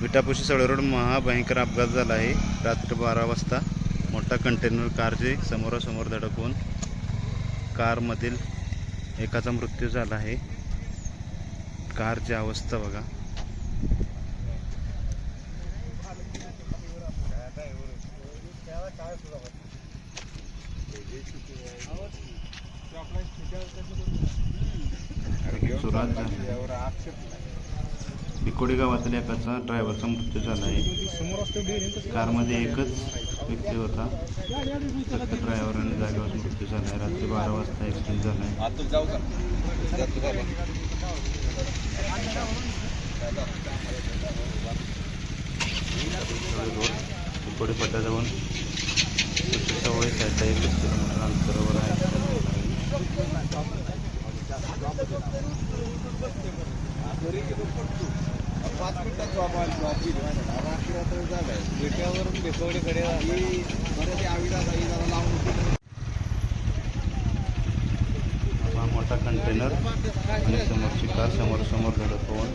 विटापुशी सळ road महाभयंकर अपघात झाला आहे. रात्री बारा वाजता मोठा कंटेनर कारचे समोरासमोर धडकून कारमधील एकाचा मृत्यू झाला आहे. कारची अवस्था बघा. सुरुवात झाली गावातील एकाचा ड्रायव्हरचा मृत्यू झाला आहे. कारमध्ये एकच व्यक्ती होता. फक्त ड्रायव्हर आणि जागेवर मृत्यू झाला आहे रात्री बारा वाजता ॲक्सिडेंट झाला आहे आतून जाऊ जाऊन जातो बाबा रोड सवय एकच किलोमीटर अंतरावर आहे. पेट्यावरून भेसवडीकडे बरं ते आविदा जाई जरा लावून होती. हा मोठा कंटेनर आणि समोरची कार समोर समोर धडक होऊन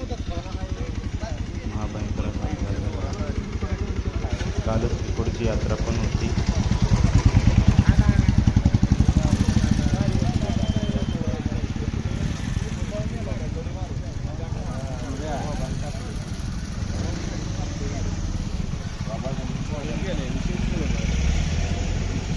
महाभयंकर कालच तिकडची यात्रा पण होती